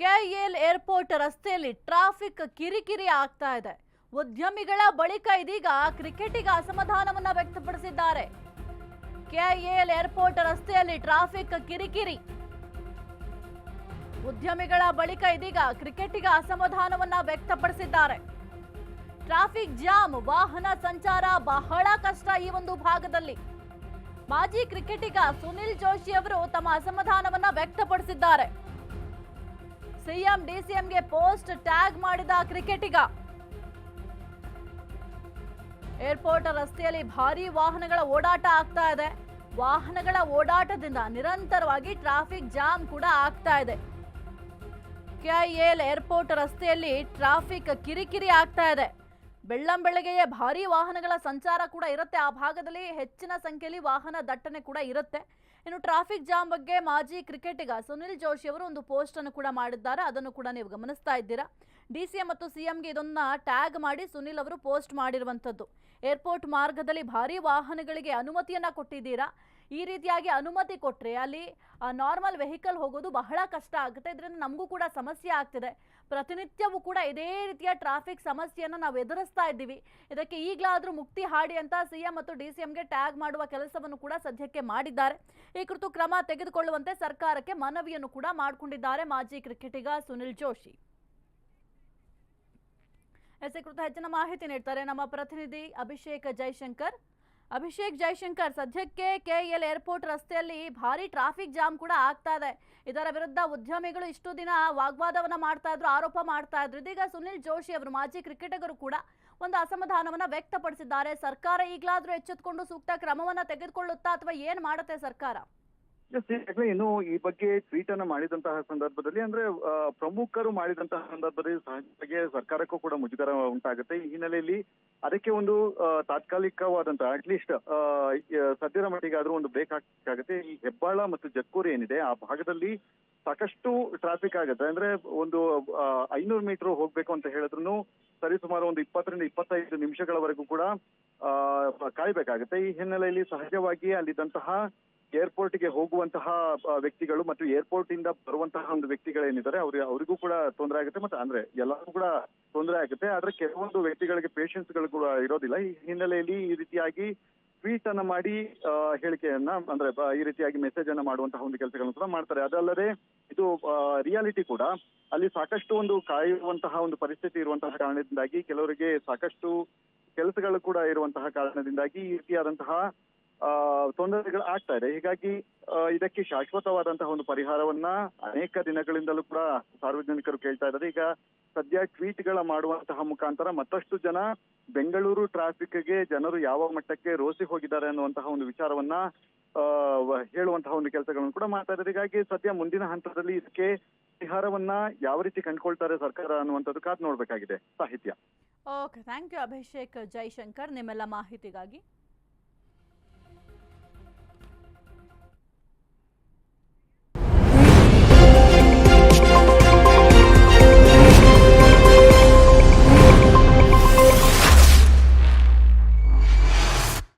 KL airport ರಸ್ತೆಯಲ್ಲಿ traffic ಕಿರಿಕಿರಿ ಆಗ್ತಾ ಇದೆ. ಉದ್ಯಮಿಗಳ ಬಳಿಕ ಇದೀಗ ಕ್ರಿಕೆಟಿಗ ಅಸಮಾಧಾನವನ್ನ ವ್ಯಕ್ತಪಡಿಸಿದ್ದಾರೆ. ಕೆಎಲ್ ಏರ್ಪೋರ್ಟ್ ರಸ್ತೆಯಲ್ಲಿ ಟ್ರಾಫಿಕ್ ಕಿರಿಕಿರಿ. ಉದ್ಯಮಿಗಳ ಬಳಿಕ ಇದೀಗ ಕ್ರಿಕೆಟಿಗ ಅಸಮಾಧಾನವನ್ನ ವ್ಯಕ್ತಪಡಿಸಿದ್ದಾರೆ. ಟ್ರಾಫಿಕ್ ಜಾಮ್, ವಾಹನ ಸಂಚಾರ ಬಹಳ ಕಷ್ಟ ಈ ಒಂದು ಭಾಗದಲ್ಲಿ. ಮಾಜಿ ಕ್ರಿಕೆಟಿಗ ಸುನಿಲ್ ಜೋಶಿ ಅವರು ತಮ್ಮ ಅಸಮಾಧಾನವನ್ನ ವ್ಯಕ್ತಪಡಿಸಿದ್ದಾರೆ. ಸಿಎಂ, ಡಿಸಿಎಂಗೆ ಪೋಸ್ಟ್ ಟ್ಯಾಗ್ ಮಾಡಿದ ಕ್ರಿಕೆಟಿಗ. ಏರ್ಪೋರ್ಟ್ ರಸ್ತೆಯಲ್ಲಿ ಭಾರಿ ವಾಹನಗಳ ಓಡಾಟ ಆಗ್ತಾ ಇದೆ. ವಾಹನಗಳ ಓಡಾಟದಿಂದ ನಿರಂತರವಾಗಿ ಟ್ರಾಫಿಕ್ ಜಾಮ್ ಕೂಡ ಆಗ್ತಾ ಇದೆ. ಕೆಐಎಲ್ ಏರ್ಪೋರ್ಟ್ ರಸ್ತೆಯಲ್ಲಿ ಟ್ರಾಫಿಕ್ ಕಿರಿಕಿರಿ ಆಗ್ತಾ ಇದೆ. ಬೆಳ್ಳಂ ಬೆಳಗ್ಗೆಯೇ ಭಾರಿ ವಾಹನಗಳ ಸಂಚಾರ ಕೂಡ ಇರುತ್ತೆ. ಆ ಭಾಗದಲ್ಲಿ ಹೆಚ್ಚಿನ ಸಂಖ್ಯೆಯಲ್ಲಿ ವಾಹನ ದಟ್ಟಣೆ ಕೂಡ ಇರುತ್ತೆ. ಇನ್ನು ಟ್ರಾಫಿಕ್ ಜಾಮ್ ಬಗ್ಗೆ ಮಾಜಿ ಕ್ರಿಕೆಟಿಗ ಸುನಿಲ್ ಜೋಶಿ ಅವರು ಒಂದು ಪೋಸ್ಟ್ ಅನ್ನು ಕೂಡ ಮಾಡಿದ್ದಾರೆ. ಅದನ್ನು ಕೂಡ ನೀವು ಗಮನಿಸ್ತಾ ಇದ್ದೀರಾ? ಡಿ ಸಿ ಎಂ ಮತ್ತು ಸಿಎಂಗೆ ಇದನ್ನ ಟ್ಯಾಗ್ ಮಾಡಿ ಸುನಿಲ್ ಅವರು ಪೋಸ್ಟ್ ಮಾಡಿರುವಂಥದ್ದು. ಏರ್ಪೋರ್ಟ್ ಮಾರ್ಗದಲ್ಲಿ ಭಾರಿ ವಾಹನಗಳಿಗೆ ಅನುಮತಿಯನ್ನ ಕೊಟ್ಟಿದ್ದೀರಾ? ಈ ರೀತಿಯಾಗಿ ಅನುಮತಿ ಕೊಟ್ಟರೆ ಅಲ್ಲಿ ನಾರ್ಮಲ್ ವೆಹಿಕಲ್ ಹೋಗೋದು ಬಹಳ ಕಷ್ಟ ಆಗುತ್ತೆ. ಇದರಿಂದ ನಮಗೂ ಕೂಡ ಸಮಸ್ಯೆ ಆಗ್ತಿದೆ. ಪ್ರತಿನಿತ್ಯವೂ ಕೂಡ ಇದೇ ರೀತಿಯ ಟ್ರಾಫಿಕ್ ಸಮಸ್ಯೆಯನ್ನು ನಾವು ಎದುರಿಸ್ತಾ ಇದ್ದೀವಿ. ಇದಕ್ಕೆ ಈಗಲಾದರೂ ಮುಕ್ತಿ ಹಾಡಿ ಅಂತ ಸಿಎಂ ಮತ್ತು ಡಿ ಸಿ ಎಂಗೆ ಟ್ಯಾಗ್ ಮಾಡುವ ಕೆಲಸವನ್ನು ಕೂಡ ಸದ್ಯಕ್ಕೆ ಮಾಡಿದ್ದಾರೆ. ಈ ಕುರಿತು ಕ್ರಮ ತೆಗೆದುಕೊಳ್ಳುವಂತೆ ಸರ್ಕಾರಕ್ಕೆ ಮನವಿಯನ್ನು ಕೂಡ ಮಾಡಿಕೊಂಡಿದ್ದಾರೆ ಮಾಜಿ ಕ್ರಿಕೆಟಿಗ ಸುನಿಲ್ ಜೋಶಿ. ಎಸ್ ಹೆಚ್ಚಿನ ಮಾಹಿತಿ ನೀಡ್ತಾರೆ ನಮ್ಮ ಪ್ರತಿನಿಧಿ ಅಭಿಷೇಕ್ ಜೈಶಂಕರ್. ಅಭಿಷೇಕ್ ಜೈಶಂಕರ್ ಸದ್ಯಕ್ಕೆ ಕೆಎಲ್ ಏರ್ಪೋರ್ಟ್ ರಸ್ತೆಯಲ್ಲಿ ಭಾರಿ ಟ್ರಾಫಿಕ್ ಜಾಮ್ ಕೂಡ ಆಗ್ತಾ ಇದೆ. ಇದರ ವಿರುದ್ಧ ಉದ್ಯಮಿಗಳು ಇಷ್ಟು ದಿನ ವಾಗ್ವಾದವನ್ನ ಮಾಡ್ತಾ ಇದ್ರು, ಆರೋಪ ಮಾಡ್ತಾ ಇದ್ರು. ಇದೀಗ ಸುನಿಲ್ ಜೋಶಿ ಅವರು ಮಾಜಿ ಕ್ರಿಕೆಟಿಗರು ಕೂಡ ಒಂದು ಅಸಮಾಧಾನವನ್ನ ವ್ಯಕ್ತಪಡಿಸಿದ್ದಾರೆ. ಸರ್ಕಾರ ಈಗಲಾದ್ರೂ ಎಚ್ಚೆತ್ಕೊಂಡು ಸೂಕ್ತ ಕ್ರಮವನ್ನ ತೆಗೆದುಕೊಳ್ಳುತ್ತಾ ಅಥವಾ ಏನ್ ಮಾಡುತ್ತೆ ಸರ್ಕಾರ? ಈಗಾಗಲೇ ಇನ್ನು ಈ ಬಗ್ಗೆ ಟ್ವೀಟ್ ಅನ್ನ ಮಾಡಿದಂತಹ ಸಂದರ್ಭದಲ್ಲಿ, ಅಂದ್ರೆ ಪ್ರಮುಖರು ಮಾಡಿದಂತಹ ಸಂದರ್ಭದಲ್ಲಿ ಸಹಜವಾಗಿ ಸರ್ಕಾರಕ್ಕೂ ಕೂಡ ಮುಜುಗರ ಉಂಟಾಗುತ್ತೆ. ಈ ಹಿನ್ನೆಲೆಯಲ್ಲಿ ಅದಕ್ಕೆ ಒಂದು ತಾತ್ಕಾಲಿಕವಾದಂತಹ ಅಟ್ಲೀಸ್ಟ್ ಸದ್ಯದ ಮಟ್ಟಿಗಾದ್ರೂ ಒಂದು ಬ್ರೇಕ್ ಹಾಕಬೇಕಾಗುತ್ತೆ ಈ ಹೆಬ್ಬಾಳ ಮತ್ತು ಜಕ್ಕೂರು ಏನಿದೆ, ಆ ಭಾಗದಲ್ಲಿ ಸಾಕಷ್ಟು ಟ್ರಾಫಿಕ್ ಆಗುತ್ತೆ. ಅಂದ್ರೆ, ಒಂದು ಐನೂರು ಮೀಟರ್ ಹೋಗ್ಬೇಕು ಅಂತ ಹೇಳಿದ್ರು ಸರಿ ಸುಮಾರು ಒಂದು ಇಪ್ಪತ್ತರಿಂದ ಇಪ್ಪತ್ತೈದು ನಿಮಿಷಗಳವರೆಗೂ ಕೂಡ ಕಾಯ್ಬೇಕಾಗುತ್ತೆ. ಈ ಹಿನ್ನೆಲೆಯಲ್ಲಿ ಸಹಜವಾಗಿ ಅಲ್ಲಿದ್ದಂತಹ ಏರ್ಪೋರ್ಟ್ಗೆ ಹೋಗುವಂತಹ ವ್ಯಕ್ತಿಗಳು ಮತ್ತು ಏರ್ಪೋರ್ಟ್ ಇಂದ ಬರುವಂತಹ ಒಂದು ವ್ಯಕ್ತಿಗಳೇನಿದ್ದಾರೆ ಅವ್ರಿಗೆ ಅವರಿಗೂ ಕೂಡ ತೊಂದರೆ ಆಗುತ್ತೆ ಮತ್ತೆ ಅಂದ್ರೆ ಎಲ್ಲರಿಗೂ ಕೂಡ ತೊಂದರೆ ಆಗುತ್ತೆ. ಆದ್ರೆ ಕೆಲವೊಂದು ವ್ಯಕ್ತಿಗಳಿಗೆ ಪೇಷನ್ಸ್ಗಳು ಕೂಡ ಇರೋದಿಲ್ಲ. ಈ ಹಿನ್ನೆಲೆಯಲ್ಲಿ ಈ ರೀತಿಯಾಗಿ ಟ್ವೀಟ್ ಅನ್ನ ಮಾಡಿ ಹೇಳಿಕೆಯನ್ನ ಅಂದ್ರೆ ಈ ರೀತಿಯಾಗಿ ಮೆಸೇಜ್ ಅನ್ನ ಮಾಡುವಂತಹ ಒಂದು ಕೆಲಸಗಳನ್ನು ಕೂಡ ಮಾಡ್ತಾರೆ. ಅದಲ್ಲದೆ ಇದು ರಿಯಾಲಿಟಿ ಕೂಡ. ಅಲ್ಲಿ ಸಾಕಷ್ಟು ಒಂದು ಕಾಯುವಂತಹ ಒಂದು ಪರಿಸ್ಥಿತಿ ಇರುವಂತಹ ಕಾರಣದಿಂದಾಗಿ ಕೆಲವರಿಗೆ ಸಾಕಷ್ಟು ಕೆಲಸಗಳು ಕೂಡ ಇರುವಂತಹ ಕಾರಣದಿಂದಾಗಿ ಈ ರೀತಿಯಾದಂತಹ ತೊಂದರೆಗಳು ಆಗ್ತಾ ಇದೆ ಹೀಗಾಗಿ ಇದಕ್ಕೆ ಶಾಶ್ವತವಾದಂತಹ ಒಂದು ಪರಿಹಾರವನ್ನ ಅನೇಕ ದಿನಗಳಿಂದಲೂ ಕೂಡ ಸಾರ್ವಜನಿಕರು ಕೇಳ್ತಾ ಇದ್ದಾರೆ ಈಗ ಸದ್ಯ ಟ್ವೀಟ್ಗಳ ಮಾಡುವಂತಹ ಮುಖಾಂತರ ಮತ್ತಷ್ಟು ಜನ ಬೆಂಗಳೂರು ಟ್ರಾಫಿಕ್ಗೆ ಜನರು ಯಾವ ಮಟ್ಟಕ್ಕೆ ರೋಸಿ ಹೋಗಿದ್ದಾರೆ ಅನ್ನುವಂತಹ ಒಂದು ವಿಚಾರವನ್ನ ಹೇಳುವಂತಹ ಒಂದು ಕೆಲಸಗಳನ್ನು ಕೂಡ ಮಾಡ್ತಾ ಇದ್ದಾರೆ ಹೀಗಾಗಿ ಸದ್ಯ ಮುಂದಿನ ಹಂತದಲ್ಲಿ ಇದಕ್ಕೆ ಪರಿಹಾರವನ್ನ ಯಾವ ರೀತಿ ಕಂಡುಕೊಳ್ತಾರೆ ಸರ್ಕಾರ ಅನ್ನುವಂಥದ್ದು ಕಾದ್ ನೋಡ್ಬೇಕಾಗಿದೆ. ಸಾಹಿತ್ಯ. Okay, thank you Abhishek Jaishankar, ನಿಮ್ಮೆಲ್ಲ ಮಾಹಿತಿಗಾಗಿ.